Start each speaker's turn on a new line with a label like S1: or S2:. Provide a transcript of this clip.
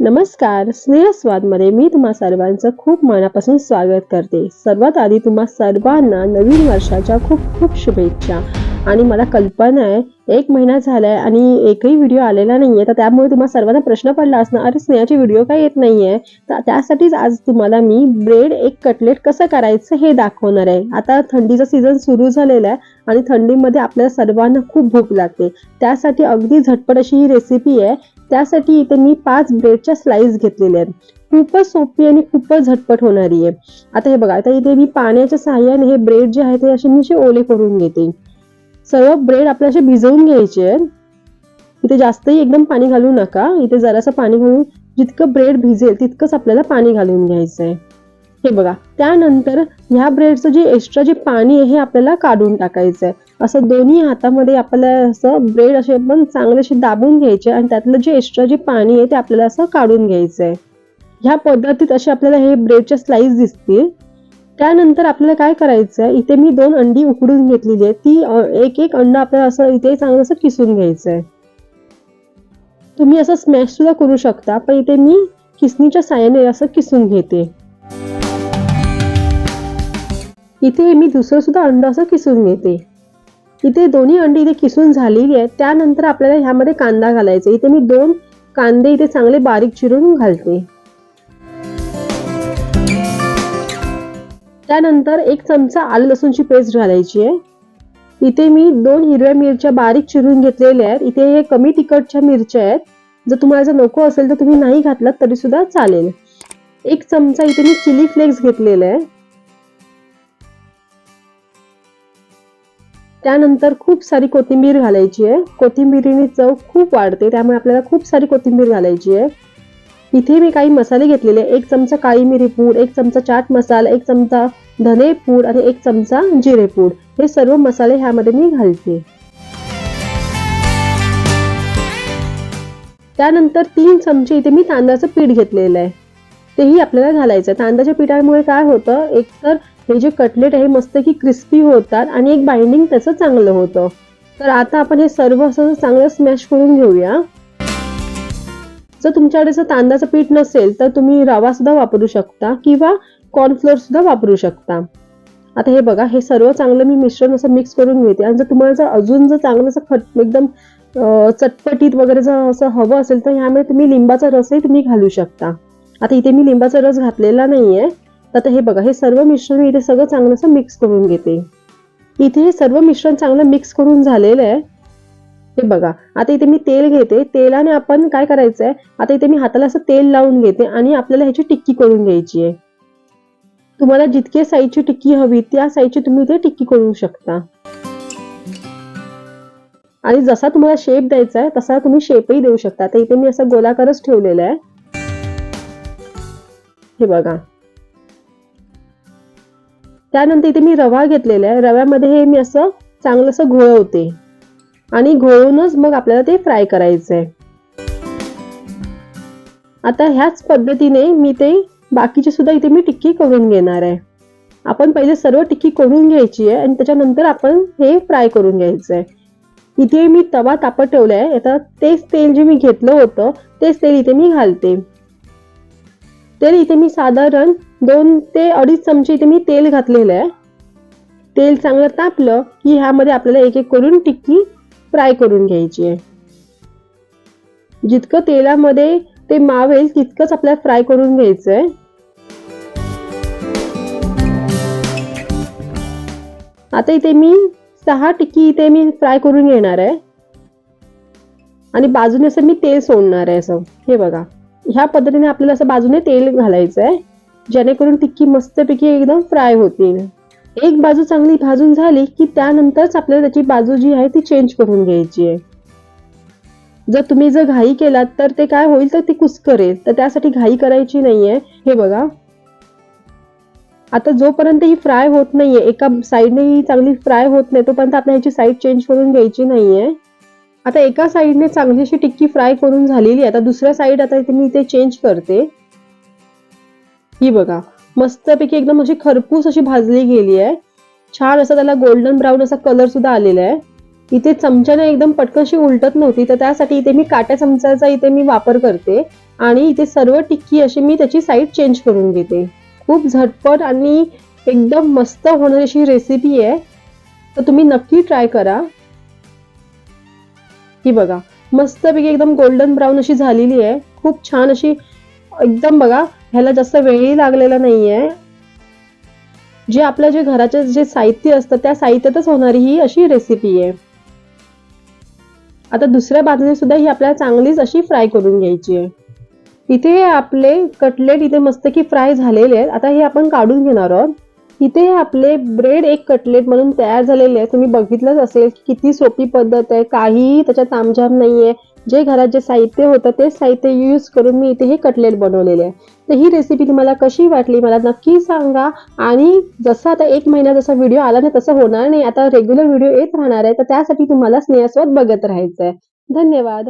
S1: नमस्कार स्नेहस्वादमध्ये मी तुम्हा सर्वांचं खूप मनापासून स्वागत करते. सर्वात आधी तुम्हा सर्वांना नवीन वर्षाच्या खूप खूप शुभेच्छा. आणि मला कल्पना आहे एक महिना झालाय आणि एकही व्हिडिओ आलेला नाही आहे तर त्यामुळे तुम्हाला सर्वांना प्रश्न पडला असणार अरे स्नेहाची व्हिडिओ काय येत नाही आहे तर त्यासाठीच आज तुम्हाला मी ब्रेड एक कटलेट कसं करायचं हे दाखवणार आहे. आता थंडीचा सीझन सुरू झालेला आहे आणि थंडीमध्ये आपल्याला सर्वांना खूप भूक लागते. त्यासाठी अगदी झटपट अशी ही रेसिपी आहे त्यासाठी इथे मी पाच ब्रेडच्या स्लाइस घेतलेल्या आहेत. खूपच सोपी आणि खूपच झटपट होणारी आहे. आता हे बघा आता इथे मी पाण्याच्या सहाय्याने हे ब्रेड जे आहे ते असे मी असे ओले करून घेते. सर्व ब्रेड आपल्या असे भिजवून घ्यायचे आहेत. इथे जास्तही एकदम पाणी घालू नका. इथे जरासं पाणी घालून जितकं ब्रेड भिजेल तितकंच आपल्याला पाणी घालून घ्यायचं आहे. हे बघा त्यानंतर ह्या ब्रेडचं जे एक्स्ट्रा जे पाणी आहे हे आपल्याला काढून टाकायचं आहे. असं दोन्ही हातामध्ये आपल्याला असं ब्रेड असे पण चांगले असे दाबून घ्यायचे आणि त्यातलं जे एक्स्ट्रा जे पाणी आहे ते आपल्याला असं काढून घ्यायचं आहे ह्या पद्धतीत असे आपल्याला हे ब्रेडच्या स्लाइस दिसतील. त्यानंतर आपल्याला काय करायचं आहे इथे मी दोन अंडी उकडून घेतलेली आहे ती एक एक अंड आपल्याला असं इथे चांगलं असं किसून घ्यायचं आहे तुम्ही असं स्मॅश सुद्धा करू शकता पण इथे मी किसणीच्या साह्याने असं किसून घेते. इथे मी दुसरं सुद्धा अंड असं किसून घेते. इथे दोन्ही अंडी इथे किसून झालेली आहेत. त्यानंतर आपल्याला ह्यामध्ये कांदा घालायचा इथे मी दोन कांदे इथे चांगले बारीक चिरून घालते. त्यानंतर एक चमचा आलं लसूणची पेस्ट घालायची आहे. इथे मी दोन हिरव्या मिरच्या बारीक चिरून घेतलेल्या आहेत. इथे हे कमी तिखटच्या मिरच्या आहेत. जर तुम्हाला जर नको असेल तर तुम्ही नाही घातलात तरी सुद्धा चालेल. एक चमचा इथे मी चिली फ्लेक्स घेतलेला आहे. त्यानंतर खूप सारी कोथिंबीर घालायची आहे. कोथिंबीरीने चव खूप वाढते त्यामुळे आपल्याला खूप सारी कोथिंबीर घालायची आहे. इथे मी काही मसाले घेतलेले एक चमचा काळी मिरी पूड एक चमचा चाट मसाला एक चमचा धने पूड आणि एक चमचा जिरे पूड. हे सर्व मसाले ह्यामध्ये मी घालते. त्यानंतर तीन चमचे इथे मी तांदळाचं पीठ घेतलेलं आहे. तेही आपल्याला घालायचं आहे. तांदळाच्या पिठामुळे काय होतं? एकतर हे जे कटलेट आहे मस्त की क्रिस्पी होतात आणि एक बाइंडिंग त्याचं चांगलं होतं. तर आता आपण हे सर्व असं चांगलं स्मॅश करून घेऊया. जर तुमच्याकडे जर तांदळाचं पीठ नसेल तर तुम्ही रवा सुद्धा वापरू शकता किंवा कॉर्नफ्लोअर सुद्धा वापरू शकता. आता हे बघा हे सर्व चांगलं मी मिश्रण असं मिक्स करून घेते. आणि जर तुम्हाला जर अजून जर चांगलं असं खट एकदम चटपटीत वगैरे जर असं हवं असेल तर ह्यामध्ये तुम्ही लिंबाचा रसही तुम्ही घालू शकता. आता इथे मी लिंबाचा रस घातलेला नाही आहे आता हे बघा हे सर्व मिश्रण मी इथे सगळं चांगलं असं मिक्स करून घेते. इथे हे सर्व मिश्रण चांगलं मिक्स करून झालेलं आहे. हे बघा आता इथे मी तेल घेते. तेलाने आपण काय करायचंय आता इथे मी हाताला असं तेल लावून घेते आणि आपल्याला ह्याची टिक्की करून घ्यायची आहे. तुम्हाला जितके साईजची टिक्की हवी त्या साईजची तुम्ही इथे टिक्की करू शकता. आणि जसा तुम्हाला शेप द्यायचा आहे तसा तुम्ही शेपही देऊ शकता. तर इथे मी असा गोलाकारच ठेवलेला आहे. हे बघा. त्यानंतर इथे मी रवा घेतलेला आहे. रव्यामध्ये हे मी असं चांगलं असं घोळवते. आणि घोळूनच मग आपल्याला ते फ्राय करायचं आहे आता ह्याच पद्धतीने मी ते बाकीचे सुद्धा इथे मी टिक्की करून घेणार आहे. आपण पहिले सर्व टिक्की करून घ्यायची आहे आणि त्याच्यानंतर आपण हे फ्राय करून घ्यायचं आहे इथे मी तवा तापत ठेवला आहे आता तेच तेल जे मी घेतलं होतं तेच तेल इथे मी घालते. तर इथे मी साधारण दोन ते अडीच चमचे इथे मी तेल घातलेलं आहे. तेल चांगलं तापलं की ह्यामध्ये आपल्याला एक एक करून टिक्की फ्राय करून घ्यायची आहे. जितकं तेलामध्ये ते मावेल तितकंच आपल्याला फ्राय करून घ्यायचं आहे. आता इथे मी सहा टिक्की इथे मी फ्राय करून घेणार आहे. आणि बाजूने असं मी तेल सोडणार आहे असं. हे बघा. ह्या पद्धतीने आपल्याला असं बाजूने तेल घालायचं आहे जेणेकरून टिक्की मस्तपैकी एकदम फ्राय होतील. एक बाजू चांगली भाजून झाली की त्यानंतरच आपल्याला त्याची बाजू जी आहे ती चेंज करून घ्यायची आहे. जर तुम्ही जर घाई केलात तर ते काय होईल तर ते कुस्करेल. तर त्यासाठी घाई करायची नाहीये. हे बघा. आता जोपर्यंत ही फ्राय होत नाहीये एका साईडने ही चांगली फ्राय होत नाही तोपर्यंत आपण ह्याची साईड चेंज करून घ्यायची नाहीये. आता एका साईडने चांगली अशी टिक्की फ्राय करून झालेली आहे. आता दुसऱ्या साईड आता इथे मी इथे चेंज करते. ही बघा मस्तपैकी एकदम अशी खरपूस अशी भाजली गेली आहे. छान असा त्याला गोल्डन ब्राऊन असा कलर सुद्धा आलेला आहे. इथे चमच्याने एकदम पटकनशी उलटत नव्हती तर त्यासाठी इथे मी काट्या चमच्याचा इथे मी वापर करते. आणि इथे सर्व टिक्की अशी मी त्याची साईड चेंज करून घेते. खूप झटपट आणि एकदम मस्त होणारी अशी रेसिपी आहे. तर तुम्ही नक्की ट्राय करा. ही बघा मस्तपैकी एकदम गोल्डन ब्राऊन अशी झालेली आहे. खूप छान अशी एकदम बघा ह्याला जास्त वेळही लागलेला नाहीये. जे आपल्या जे घराचे जे साहित्य असतं त्या साहित्यातच होणारी ही अशी रेसिपी आहे. आता दुसऱ्या बाजूने सुद्धा ही आपल्याला चांगलीच अशी फ्राय करून घ्यायची आहे. इथे आपले कटलेट इथे मस्त की फ्राय झालेले आहेत. आता हे आपण काढून घेणार आहोत. इथे आपले ब्रेड एक कटलेट म्हणून तयार झालेले आहे तुम्ही बघितलंच असेल किती सोपी पद्धत आहे. काहीही त्याच्यात तामझाम नाहीये. जे घरात जे साहित्य होतं तेच साहित्य यूज करून मी इथे हे कटलेट बनवलेले आहे. तर ही रेसिपी तुम्हाला कशी वाटली मला नक्की सांगा. आणि जसं आता एक महिना जसा व्हिडिओ आला ना तसं होणार नाही. आता रेग्युलर व्हिडिओ येत राहणार आहे. तर त्यासाठी तुम्हाला स्नेहास्वाद बघत राहायचं आहे धन्यवाद.